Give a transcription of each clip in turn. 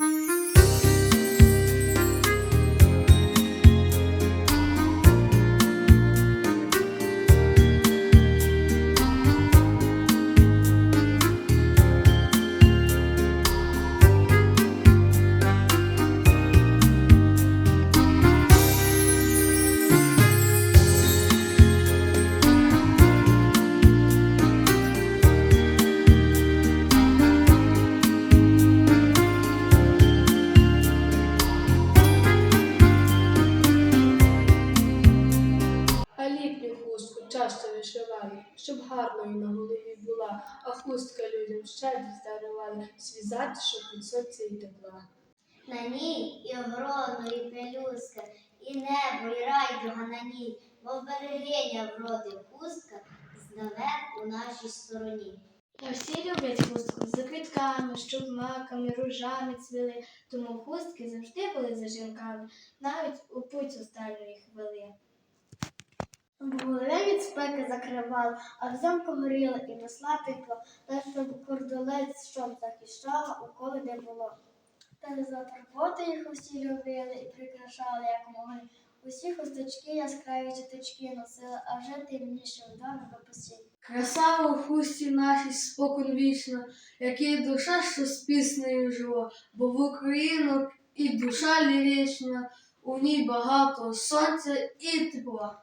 А часто вишивали, щоб гарною на голові була, а хустка людям щедрість дарувала, свій затишок від сонця і тепла. На ній і гроно, і пелюстка, і небо, і райдуга на ній, бо берегиня вроди хустка знаве у нашій стороні. Та всі люблять хустку з квітками, щоб маками, ружами цвіли, тому хустки завжди були за жінками, навіть у путь останню їх вели. Були від спеки закривали, а взимку горіло і весла текла, та щоб кордолець щоб захищала, уколи не було. Та за турботи їх усі любили і прикрашали, як могли. Усі хусточки яскраві чіточки носили, а вже темніше вдома по посіль. Краса у хусті нашій спокон вічна, як і душа, що з піснею жила, бо в Україну і душа лірична, у ній багато сонця і тепла.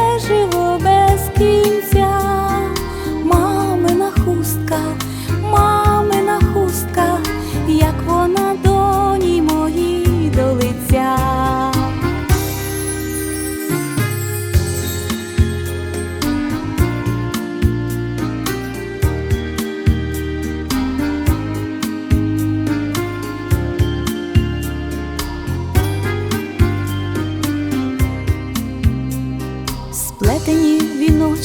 мереживо без кінця,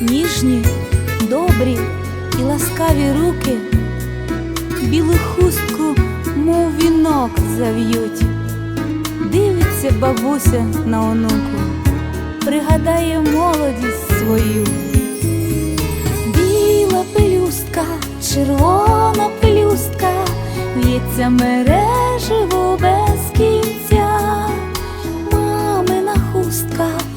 ніжні, добрі і ласкаві руки, білу хустку, мов вінок зав'ють, дивиться бабуся на онуку, пригадає молодість свою, біла пелюстка, червона пелюстка, в'ється мережево без кінця, мамина хустка.